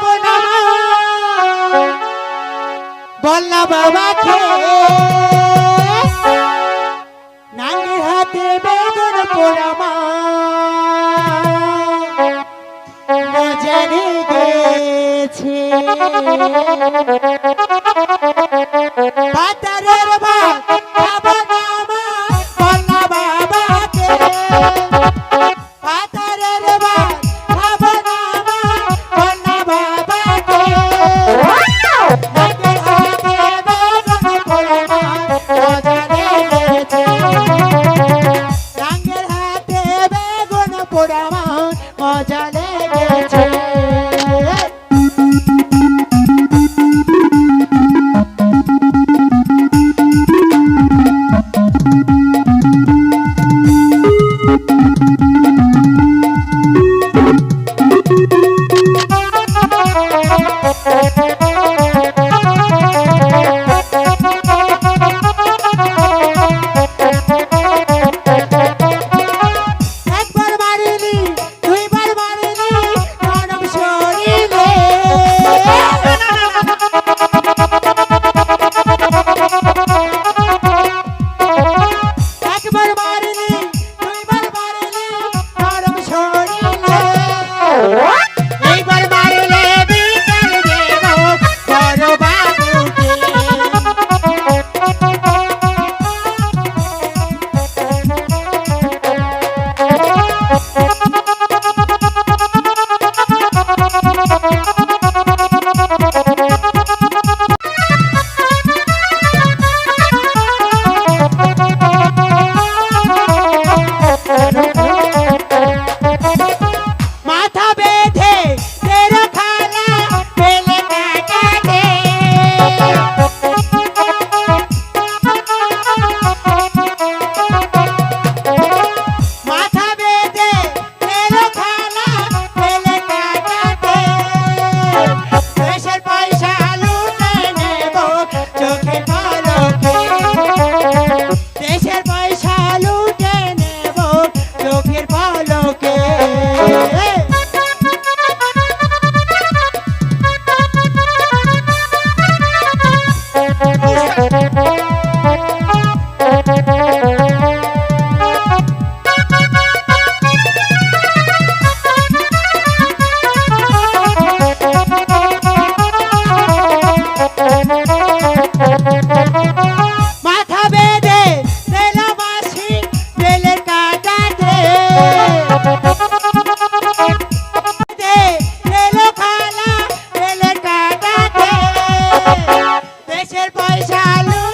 যাব না বল্লা বাবাকে নানি হাতে বেদন পাতারের ভাত মজা Hello.